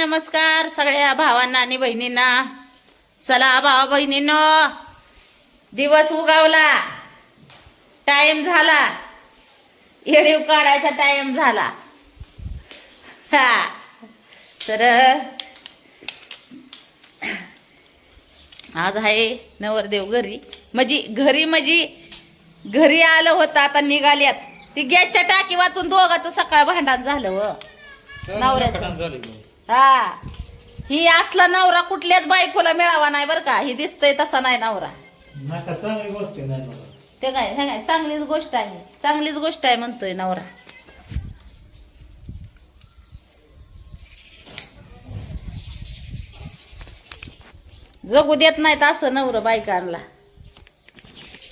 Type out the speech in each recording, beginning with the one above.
नमस्कार सगळ्या भावांना आणि बहिणींना. चला भावा बहिणींनो दिवस उगावला. टाइम झाला. येडीव काढायचा टाइम झाला. हा. तर आज आहे नवरदेव घरी. म्हणजे घरी म्हणजे घरी आलं होतं आता निघाल्यात ती गॅसच्या टाकी वाचून दोघाचं सकाळ भांडण झालं व नवऱ्याचं. हा. ही असला नवरा कुठल्याच बायकोला मिळावा नाही बरं का. ही दिसतंय तसा नाही नवरा. नका चांगली गोष्ट नाही. ते काय हे काय चांगलीच गोष्ट आहे. चांगलीच गोष्ट आहे म्हणतोय नवरा. जगू देत नाहीत असं नवरं बायकांना.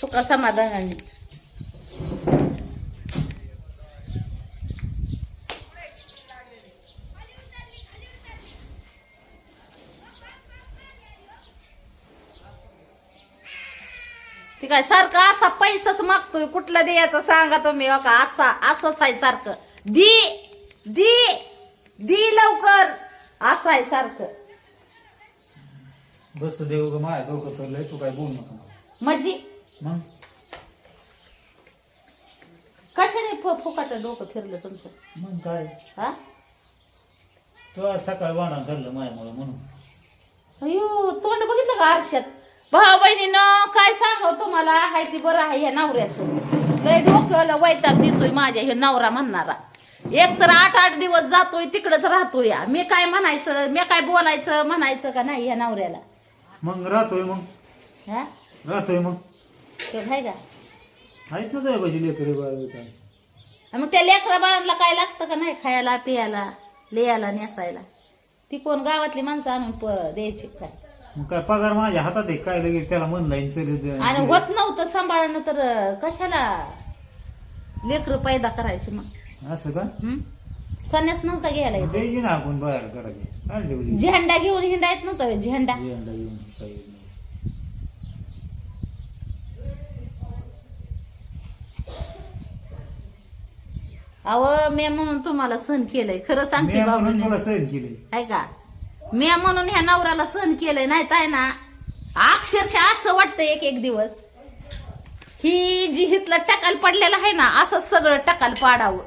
सुखा समाधानाने ती काय सारखं असा पैसाच मागतोय कुठला द्यायचं सांगा तुम्ही हो का? असा असंच आहे सारखं. दी दी दी लवकर. असं आहे सारखं. बस देव ग माय डोकं फिरलंय तू काय बोलू नका मला. म्हणजे? मग? कशाने फु- फुकाटं डोकं फिरलं तुमचं? मग काय? हा? तू आज सकाळी वाणा झालं मायामुळे म्हणून. अयो तोंड बघितलं का आरशात? भाऊ बहिणीनं काय सांगाव तुम्हाला? हाय ती बरं आहे ह्या नवऱ्याचं. लय डोक्याला वैताग देतोय माझ्या हे नवरा म्हणणारा. एक तर आठ आठ दिवस जातोय तिकडच राहतोय या. मी काय म्हणायचं मी काय बोलायचं म्हणायचं का नाही ह्या नवऱ्याला? मग राहतोय मग. हा? राहतोय मग. ते आहे का? आहेत ना तुझ्या पाशी लेकरी बाळ काय आणि मग त्या लेकरा बाळांना काय लागतं का नाही खायला पियाला लियाला नेसायला? ती कोण गावातली माणसं आणून प- द्यायची काय? मग काय पगार माझ्या हातात आहे काय लगेच त्याला म्हणला आणि होत नव्हतं सांभाळणं तर अं, कशाला? लेकर पैदा करायची मग. असं का? हं? संन्यास नव्हता घ्यायला येत. द्यायची ना आपण बाहेर करायचे. काय ठेवली? झेंडा घेऊन हिंडा येत नव्हता झेंडा. झेंडा घेऊन काही नाही. अव मी म्हणून तुम्हाला सहन केलंय. खरं सांगते मी म्हणून बाबा तुला सहन केले आहे का? मी म्हणून ह्या नवऱ्याला सहन केलंय नाही ताय ना? अक्षरशः असं वाटतं एक एक दिवस. ही जी हितलं टकाल पडलेलं आहे ना असं सगळं टकाल पाडावं.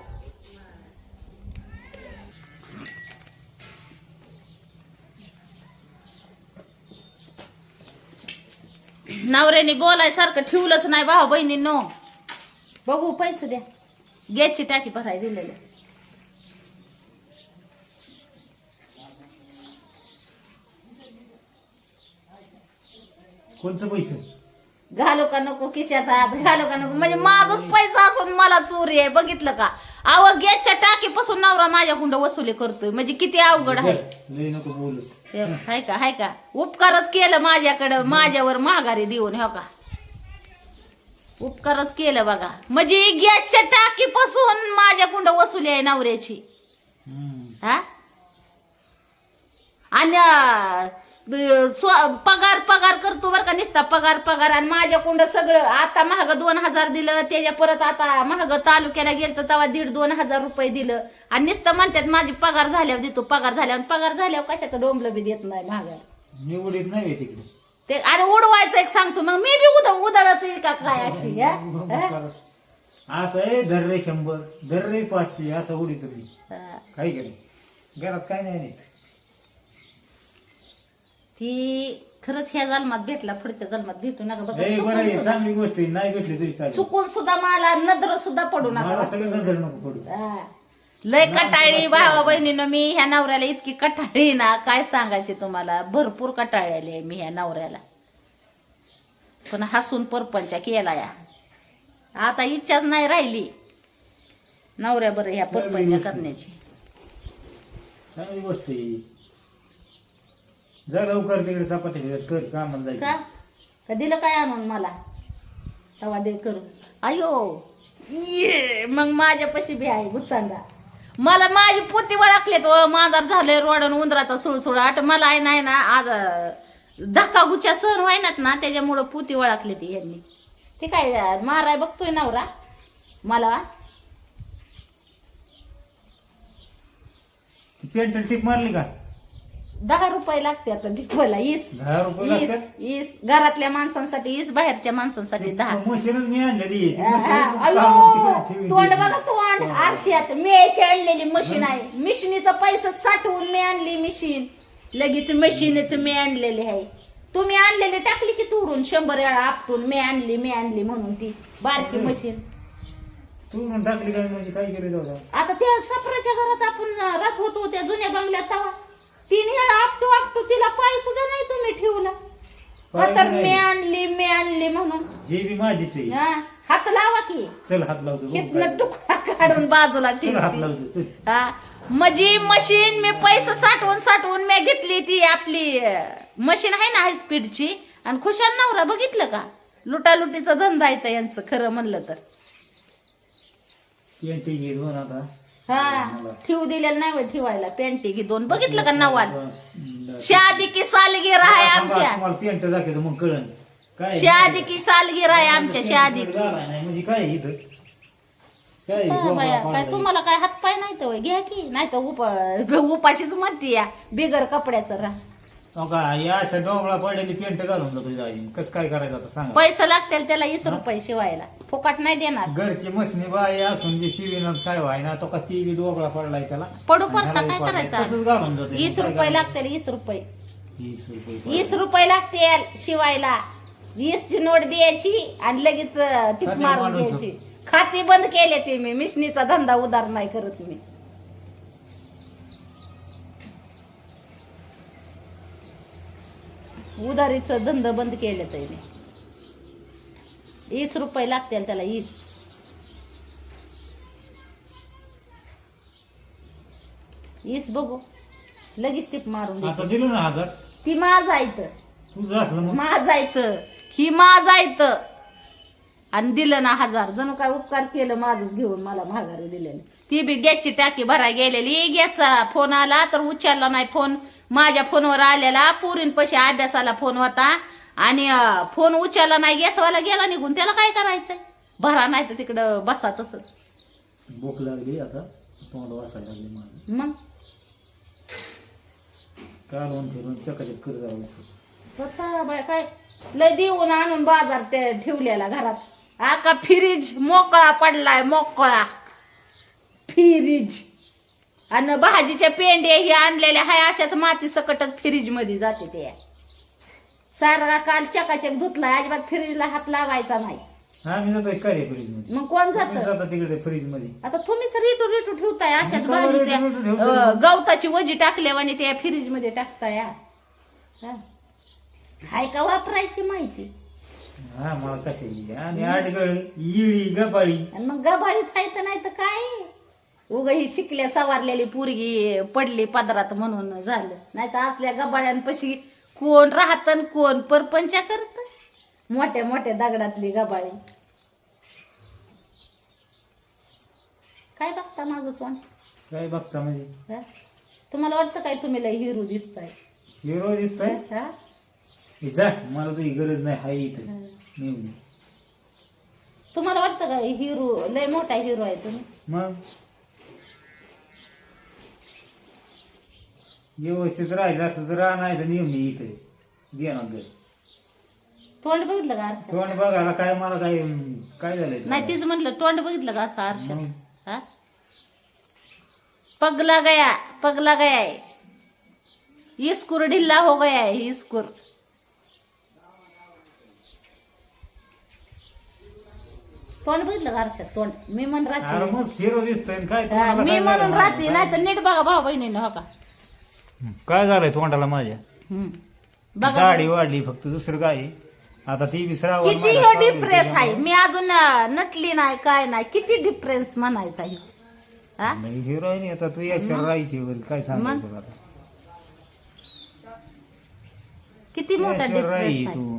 नवऱ्याने बोलायसारखं ठेवलंच नाही भाऊ बहिणींनो. बघू पैसे द्या. गॅसची टाकी भराय दिलेली. कोणचं पैसे? घालू का नको खिशात हात घालू का नको? म्हणजे माझाच पैसा असून मला चोरी आहे बघितलं का? अव गॅसच्या टाकीपासून नवरा माझ्याकडं वसुली करतोय. म्हणजे किती अवघड आहे. लय नको बोलूस हे, हाय का हाय का? उपकारच केलं माझ्याकडं माझ्यावर महागारी देऊन हो का? उपकारच केलं बघा. म्हणजे गॅसच्या टाकीपासून माझ्याकडं वसुली आहे नवऱ्याची. हम्म. हा? आणि अं, पगार पगार करतो बरं का निसता पगार पगार. आणि माझ्या कुंड सगळं आता महाग दोन हजार दिलं त्याच्या परत आता महाग तालुक्याला गेलं तर तेव्हा दीड दोन हजार रुपये दिलं. आणि नुसतं म्हणतात माझी पगार झाल्यावर देतो पगार झाल्यावर पगार झाल्यावर कशाचं डोंबलं बी देत नाही महाग. निवडीत नाही तिकडे. ते आणि उडवायचं एक सांगतो मग मी बी उद उदळत का काय अशी हा? हा? असं आहे धर रे शंभर धर रे पाचशे असं उडी तुम्ही. हा. काही घरात काय नाही ती खरंच ह्या जन्मात भेटला पुढच्या जन्मात भेटू नका बघा. लय बरं आहे चुकून चांगली गोष्ट आहे नाही भेटली तरी चालेल. चुकून सुद्धा मला नजर सुद्धा पडू मला नका सगळं नको पडू. हा. लय कटाळी भावा बहिणीनं मी ह्या नवऱ्याला इतकी कटाळी ना काय सांगायचे तुम्हाला? भरपूर कटाळी आली आहे मी ह्या नवऱ्याला. पण हसून परपंच केला या. आता इच्छाच नाही राहिली. नवऱ्या बरं ह्या परपंच करण्याची. चांगली गोष्ट आहे. जा लवकर तिकडे चपाती भेट कर कामाला का जायचं. का? दिलं काय आणून मला? तवा दे करून. अयो ये मग माझ्यापाशी बी आहे गुच्चांगा मला माझी पोती वळखलेत व मांजर झाले रोडन उंदराचा सुळसुळाट मला आहे नाही ना आज अं, धक्का गुच्च्या सहन व्हायनात ना त्याच्यामुळं पोती वळखले ती यांनी. ते काय अं, माराय बघतोय नवरा? मला? पेंट टिप मारली का? दहा रुपये लागते आता टिपवायला ईस दहा रुपये ईस लागतात? ईस घरातल्या माणसांसाठी ईस बाहेरच्या माणसांसाठी दहा. मशीनच मी आणलेली आहे. ती हा, मशीन अयो, काढून तिकडे ठेवली. तोंड बघा तोंड. आरशात मेची आणलेली मशीन आहे. मिशनीचा पैसा साठवून मी आणली मशीन. लगेच मशीनच मी आणलेली आहे. तुम्ही आणलेली टाकली की तोडून शंभर वेळा आपटून मी आणली मी आणली म्हणून ती बारकी. मशीन. तू म्हणून टाकली काय म्हणजे काय केलं आता त्या सापराच्या घरात आपण राहत होतो त्या जुन्या बंगल्यात तवा. तीन वेळा आपटू आपटू तिला पाय सुद्धा नाही तुम्ही ठेवला पाय तर नाही. मी आणली मी आणली म्हणून हे बी माझीच आहे हा, हात लावा की चल हात लावतो. तुकडा काढून बाजूला हात ठेवते लावतो चल हा म्हणजे मशीन मी पैसे साठवून साठवून मी घेतली ती आपली मशीन आहे ना हाय स्पीडची आणि खुशाल नवरा बघितलं का लुटालुटीचा धंदा आहे तर यांचं खरं म्हणलं तर आता हा ठेवू दिलेलं नाही होय ठेवायला. पेंटी घे दोन. बघितलं का नवाल. शादी की सालगीर आहे आमच्या? तुम्हाला पेंट दाखवतो मग काय शादी की सालगीर आहे आमच्या शादी की? नाही म्हणजे काय इथं? काय? हा, बाया. तुम्हाला काय हातपाय नाही तर होय? घ्या की. नाही तर उप उपाशीच म्हणते या. बिगर कपड्याचं राह. का या डोबळा पडलेली पेंट घालून जातो कसं काय करायचं आता सांगा. पैसे लागतील त्याला वीस रुपये शिवायला फुकट नाही देणार. घरची मशनी बाई असून जे शिवीन काय व्हाय ना तो का ती बी पडलाय त्याला? पडू आणि पडता ह्यालाही काय पडलाय. करायचं? तसंच घालून जातो वीस रुपये लागतील वीस रुपये. वीस रुपये वीस रुपये लागतील शिवायला. वीस ची नोट द्यायची आणि लगेच टिप खाते मारून मारून द्यायची खाती बंद केले ते मी. मिशनीचा धंदा उदार नाही करत मी. उधारीचं धंदा बंद केले ते मी वीस रुपये लागतील त्याला वीस. वीस बघू. लगेच टिप मारून आता. दिलं ना हजार? ती माझ आहे तुझं असलं मग. माझ आहेत ही माझ आहेत आणि दिलं ना हजार. जणू काय उपकार केलं माझच घेऊन मला माघारी दिलेलं. ती बी गॅसची टाकी भराय गेलेली. गॅसचा फोन आला तर उचलला नाही फोन. माझ्या फोनवर आलेला. पोरींपाशी अभ्यासाला फोन होता. आणि फोन उचलला नाही. गॅसवाला गेला निघून. त्याला काय करायचंय? भरा नाही तर तिकडं बसा तसंच भूक लागली आता. तोंड वासायला लागली मग? फिरून चकाचक स्वतः बाय. काय? लय देऊन आणून बाजार ते ठेवलेला घरात. आका फ्रीज मोकळा पडलाय मोकळा. फ्रीज आणि भाजीच्या पेंड्या हे आणलेल्या हाय अशाच माती सकटच फ्रीजमध्ये जाते ते. सारा काल चकाचक धुतलाय अजिबात फ्रीजला हात लावायचा नाही. मी जातोय काय फ्रीजमध्ये मग कोण जात? जाता तिकडे फ्रीजमध्ये आता तुम्ही तर रिटू रिटू ठेवताय अशाच मी का बरं भाजीच्या रिटू रिटू ठेवतो? अं, गवताची वजी टाकल्यावानी त्या फ्रीजमध्ये टाकताय. हा. हाय का वापरायची माहिती? हा मला कशाची आणि आडगळ इळी गबाळी. आणि मग गबाळीच आहे तर नाही तर काय? उग ही शिकल्या सवारलेली पोरगी पडली पदरात म्हणून झालं. नाही तर असल्या गबाळ्यांपाशी कोण राहत कोण परपंचा करत? मोठ्या मोठ्या दगडातली गबाळी. काय बघता माझं तोंड? काय बघता म्हणजे? हा? तुम्हाला वाटतं काय तुम्ही लय हिरो दिसताय? हिरो दिसतोय? हा? हे जा मला तुझी गरज नाही हाय इथं. तुम्हाला वाटतं का हिरो लय मोठा हिरो आहे तुम्ही? मग? व्यवस्थित राहायचं असं तर राह नाही तर नेऊन ये इथे देणार. घर तोंड बघितलं का आरशात तोंड बघायला काय मला काय काय झालंय नाही तीच म्हणलं तोंड बघितलं का असं आरशात मग? हा? पगला गया पगला गया है. इसकुर ढिल्ला हो गया है इसकुर तोंड बघितलं का आरशात? तोंड? मी म्हण अरे राहते मग हिरो दिसतोय आणि काय हा, मी काय म्हणून राहते? नाही तर नीट बघा भाऊ बहिणीनं हो का? काय झालंय तोंडाला माझ्या? हम्म. बघा दाढी वाढली फक्त दुसरं काय आता ती विसरावर किती ह्यो डिप्रेस आहे. मी अजून अं, नटली नाही काय नाही. किती डिप्रेस म्हणायचा ह्यो? हा? हिरोईन आता तू याच्यावर राहायची वगैरे काय सांगायचं तुला आता? किती मोठा डिप्रेस आहे? तू.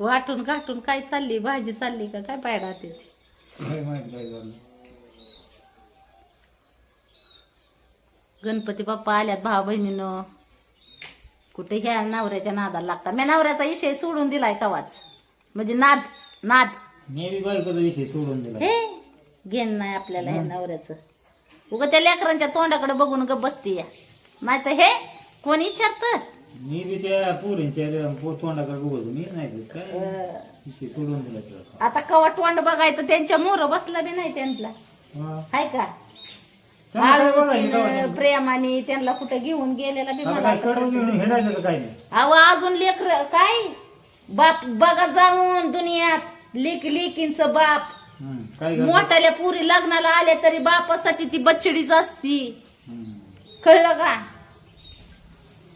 वाटून गाठून काय चालली? भाजी चालली का? काय पायडा त्याची गणपती बाप्पा आल्यात भाऊ बहिणीनं कुठे ह्या नवऱ्याच्या नादाला लागता मी नवऱ्याचा विषय सोडून दिलाय कवाच म्हणजे नाद नाद. मी बी बायकोचा विषय सोडून दिला हे घेण नाही आपल्याला हे. नवऱ्याचं. उगा त्या लेकरांच्या तोंडाकडे बघून ग बसती या नाही तर हे कोण विचारत? मी बी त्या पोरींच्या तोंडाकडे बघतो मी नाही तर काय? विषय सोडून दिला आता कवा तोंड बघायचं? त्यांच्या मोर बसला बी नाही त्यांना. हा. हाय का? त्यांना काय आळूतीनं? प्रेमाने त्यांना कुठे घेऊन गेलेला बी आता मला काय कडव घेऊन हिंडायचं का काय नाही. अहो अजून लेकर काय? बाप बघा जाऊन दुनियात. लेक लेकींच बाप. हम्म, काय करतो? मोठ्याल्या पुरी लग्नाला आले तरी बापासाठी ती बच्चडीच असती. हम्म. कळलं का?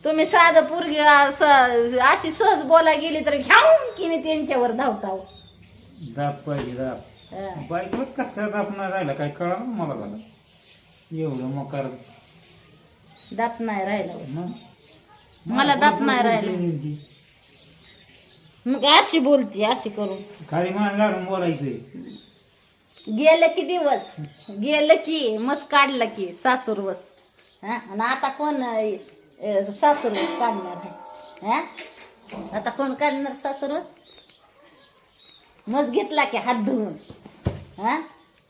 तुम्ही साधं पुरगी असं- अशी सहज बोला गेली तर घ्याऊन की नाही त्यांच्यावर धावताव. दाब पाहिजे दाब हं. कस काय दाब नाही राहिला काय कळा मला झालं एवढं मकार. दात नाही राहिला. मग? मला दाब नाही राहिला. मग अशी बोलती अशी करून. खाली मान घालून बोलायचं गेलं की दिवस. गेलं की मस काढलं की सासूरवस हा? आणि आता कोण अं, सासूरवस काढणार आहे. हा? आता कोण काढणार सासूरवस मस घेतला की हात धुवून. हा?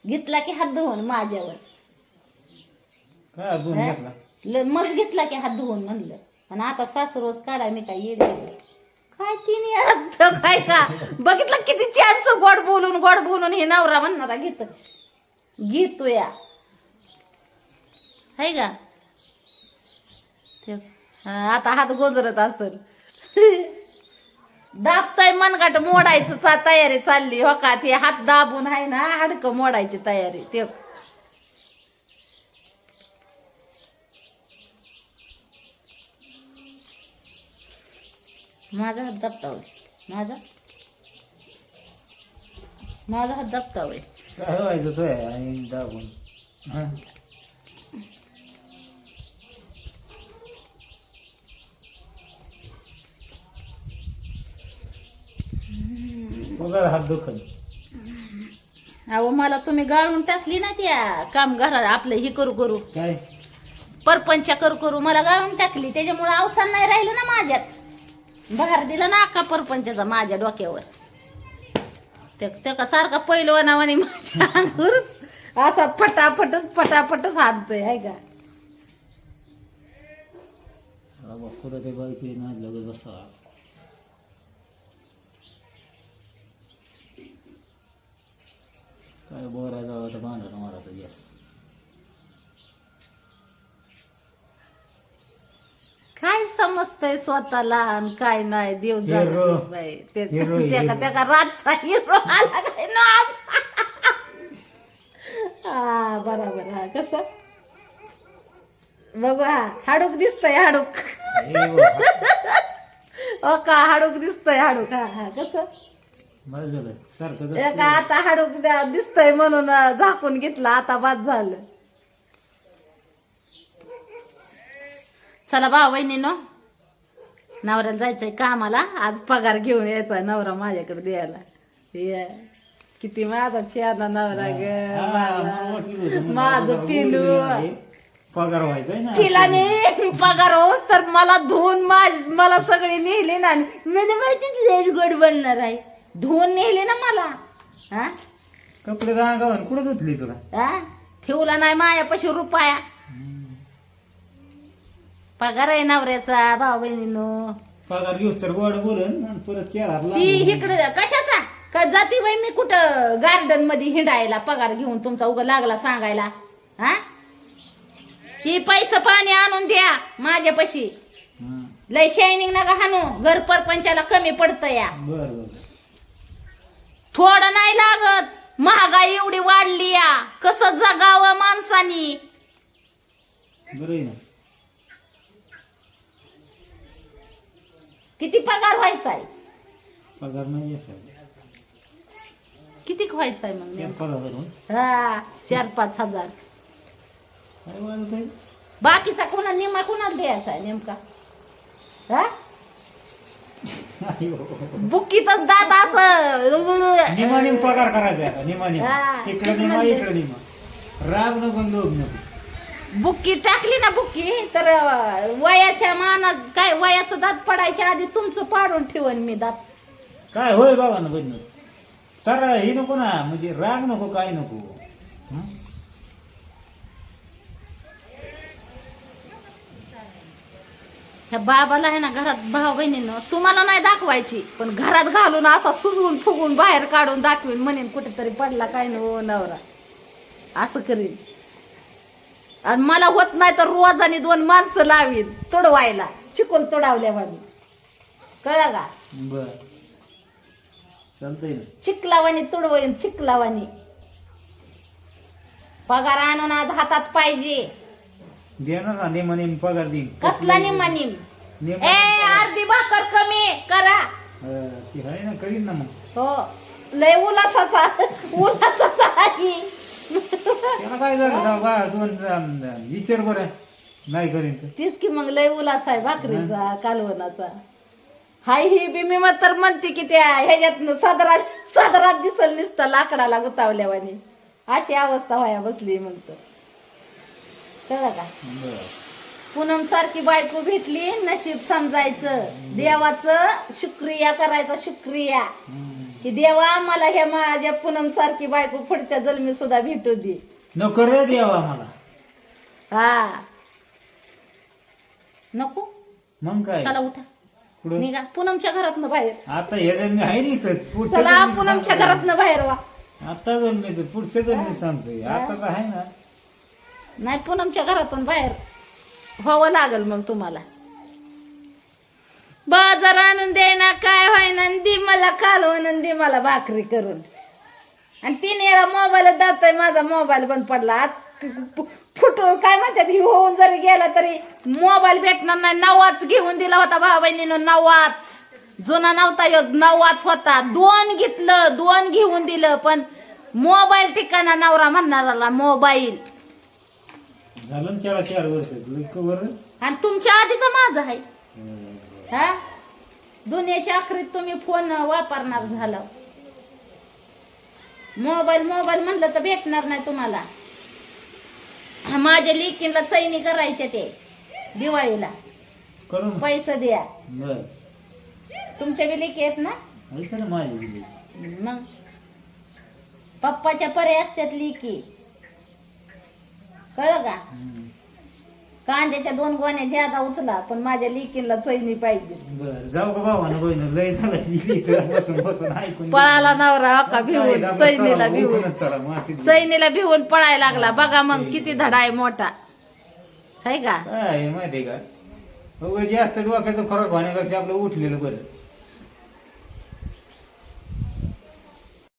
घेतला की हात धुवून माझ्यावर. हा? घेतला? की हात धुवून म्हणलं. आणि आता सासूरवस काढा मी काय येडे काय तिने काय का? बघितलं किती चान्स गोड बोलून गोड बोलून हे नवरा म्हणणारा घेत. घेतो या हाय का? हा, आता हात गोजरत असल. दाबताय मनगाट मोडायचं चा- तयारी चालली. हो का? ते हात दाबून आहे ना हाडकं मोडायची तयारी. ते माझा हात दाबता होईल माझा? माझा हात दाबता होईल काय व्हायचं तो दाबून? बघा हात दुखन. अहो मला तुम्ही गाळून टाकली ना त्या काम घरात आपलं हे करू करू. काय? परपंच करू करू मला गाळून टाकली. त्याच्यामुळे अवसान नाही राहिलं ना माझ्यात. भार दिला ना अक्का परपंचाचा माझ्या डोक्यावर. ते ते का सारखा माझ्या अंगावरच असा फटाफटच फटाफटच हाततोय आहे का? ते बाईक ना लगत बसा काय बांधलं मला तर यस. काय समजतंय स्वतःला आणि काय नाही? देव हिरो. जाणे बाई. ते हिरो, त्याका हिरो. त्याका रातचा हिरो आला काय? ना. हा बरोबर. हा कसं? बघू हा हाडूक दिसतंय हाडूक. हे बघ, हो का? हाडूक दिसतंय हाडूक. हा हा कसं? बरं झालं. सारखं एका आता हाडूक द्या- दिसतंय म्हणून झाकून घेतलं. आता बाद झालं. चला भाऊ बहिणीनो नवऱ्याला जायचंय कामाला. आज पगार घेऊन यायचा नवरा माझ्याकडे द्यायला. ये. किती माझा शहाणा नवरा ग हा, मला. होती म्हणून माझं पिलू पगार व्हायचाय ना. पिलाने पगार होस तर मला धुवून माझ मला सगळे नेले ना म्हणजे माहिती गोड बनणार आहे. धुवून नेले ना मला. हा? कपडे गावान कुठं धुतली तुला? हा? ठेवला नाही मायापाशी रुपया. पगार आहे नवऱ्याचा भाऊ बहिणीनो पगार घेऊस तर गोड बोलन आणि परत चेहरा ती इकडे कशाचा? का जाती बाई मी कुठं गार्डनमध्ये हिंडायला पगार घेऊन तुमचा उगा लागला सांगायला? हा? ती पैसे पाणी आणून द्या माझ्यापाशी. लय शायनिंग नका हाणू. घर परपंचाला कमी पडतं या. बर बर. थोडं नाही लागत. महागाई एवढी वाढली या. कसं जगावं माणसानी? बरं आहे ना. किती पगार व्हायचाय? पगार नाही काय किती व्हायचाय मग चार नेमकं? पाच हजार होय. हा चार पाच हजार. काय वाजत आहे बाकीचा कोणा निमा कोणाला द्यायचा आहे नेमका? हा? अयो. बुक्कीतच दात असं निमा निम पगार करायचा आता, निमा निम हा. इकडे निमा इकडे निमा राग नको आणि लोभ नको बुक्की टाकली ना बुक्की तर अं, वयाच्या मानात काय वयाचं दात पडायच्या आधी तुमचं पाडून ठेवन मी दात काय होय बघा ना बहिण तर हे नको ना म्हणजे राग नको काय नको हं? ह्या बाबाला आहे ना घरात भाऊ बहिणीनं तुम्हाला नाही दाखवायची पण घरात घालून असा सुजवून फुगून बाहेर काढून दाखवीन म्हणेन कुठेतरी पडला काय नो नवरा. असं करीन. आणि मला होत नाही तर रोजाने दोन माणसं लावीन तोडवायला चिकोल तोडावल्यावानी कळलं का? बर. चालतंय ना. चिखलावानी तुडवईन चिखलावानी पगार आणून आज हातात पाहिजे. देणार ना नेम नेम पगार देईन कसला? निम्मा निम नेम ए अर्धी भाकर कमी करा. ती आहे ना करीन ना मग. हो. लय उलासाचा उलासाचा आहे. त्याला काय झालं बा दोन अं, विचार बरं. नाही करीन तर. तीच की मग लय उलास आहे भाकरीचा कालवणाचा हाय ही बी मी मग तर म्हणते की त्या ह्याच्यातनं सदरा सदरात दिसल नुसतं लाकडाला गुतावल्यावानी. अशी अवस्था व्हाया बसली म्हणतो कळलं का? पूनम सारखी बायको भेटली नशीब समजायचं. देवाचं शुक्रिया करायचा शुक्रिया. हं. की देवा मला ह्या माझ्या पूनम सारखी बायको पुढच्या जन्मी सुद्धा भेटू दे. नको रे देवा मला. हा. नको? मग काय? चला उठा. कुठं? निघा. पूनमच्या घरातनं बाहेर. आता हे जर मी आहे ना इथंच. पुढच्या चला जन्मी पूनमच्या. घरातनं बाहेर वा. आता जर मी पुढच्या जर मी सांगतोय आता तर आहे ना. नाही पूनमच्या घरातून बाहेर व्हावं लागल मग तुम्हाला. बाजार आणून दे ना काय व्हायना नंदी मला कालवून नंदी मला भाकरी करून. आणि तीन वेळा मोबाईल जातोय माझा मोबाईल बंद पडला. फुटून काय म्हणतात ही होऊन जरी गेला तरी मोबाईल भेटणार नाही. नवाच घेऊन दिला होता भाऊ बहिणीनं नवाच. जुना नव्हता योग नवाच होता. दोन घेतलं दोन घेऊन दिलं पण मोबाईल ठिकाणा नवरा म्हणणाराला मोबाईल झालं ना त्याला चार वर्ष आणि तुमच्या आधीचा माझा आहे. हा? दुनियाच्या अखेरीत तुम्ही फोन वापरणार झाला. मोबाईल मोबाईल म्हणलं तर भेटणार नाही तुम्हाला. माझ्या लिकीला चैनी करायचे ते दिवाळीला. करून. पैसे द्या. बर. तुमच्या बी लेकी आहेत ना? ऐका ना माझी गेली मग? पप्पाच्या परे असतात लिकी. कळलं का? कांद्याच्या दोन गोण्या ज्यादा उचला पण माझ्या लिकीला चैनी पाहिजे. बर जाऊ का बाबा ना बहिण? लय झालं गेली इथं बसून बसून ऐकून पळाला नवरा हका भिवून? चैनीला चला, भिवून. उठूनच चला, मातीत गेली. चैनीला भिवून पळायला लागला. बघा मग किती धडा आहे मोठा. है का? काय आहे माहितीये का? उगाच जास्त डोक्याचं फरक होण्यापेक्षा आपलं उठलेलं बरं.